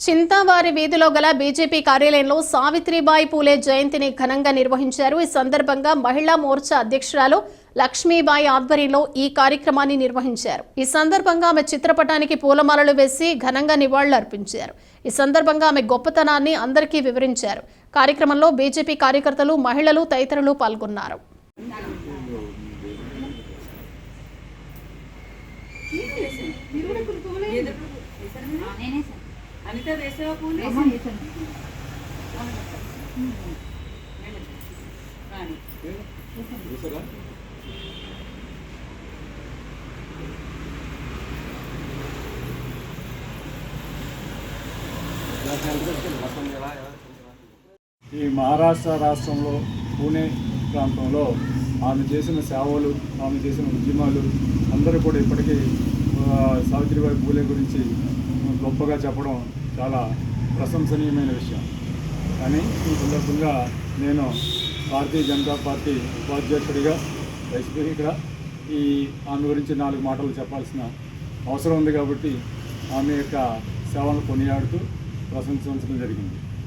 చింతావారి వీధిలో గల బీజేపీ కార్యాలయంలో సావిత్రిబాయి పూలే జయంతిని ఘనంగా నిర్వహించారు. ఈ సందర్భంగా మహిళా మోర్చా అధ్యక్షురాలు లక్ష్మీబాయి ఆధ్వర్యంలో ఈ కార్యక్రమాన్ని నిర్వహించారు. ఈ సందర్భంగా ఆమె చిత్రపటానికి పూలమాలలు వేసి ఘనంగా నివాళులు అర్పించారు. ఈ సందర్భంగా ఆమె గొప్పతనాన్ని అందరికీ వివరించారు. కార్యక్రమంలో బీజేపీ కార్యకర్తలు మహిళలు తదితరులు పాల్గొన్నారు. అనిత వేసావా పూలు? రాణి. ఈ మహారాష్ట్ర రాష్ట్రంలో పూణే ప్రాంతంలో ఆమె చేసిన సేవలు ఆమె చేసిన ఉద్యమాలు అందరూ కూడా ఇప్పటికీ సావిత్రిబాయి పూలే గురించి గొప్పగా చెప్పడం చాలా ప్రశంసనీయమైన విషయం. కానీ ఈ సందర్భంగా నేను భారతీయ జనతా పార్టీ ఉపాధ్యక్షుడిగా వైస్పీగా ఈ ఆమె గురించి నాలుగు మాటలు చెప్పాల్సిన అవసరం ఉంది కాబట్టి ఆమె యొక్క సేవలను కొనియాడుతూ ప్రశంసించడం జరిగింది.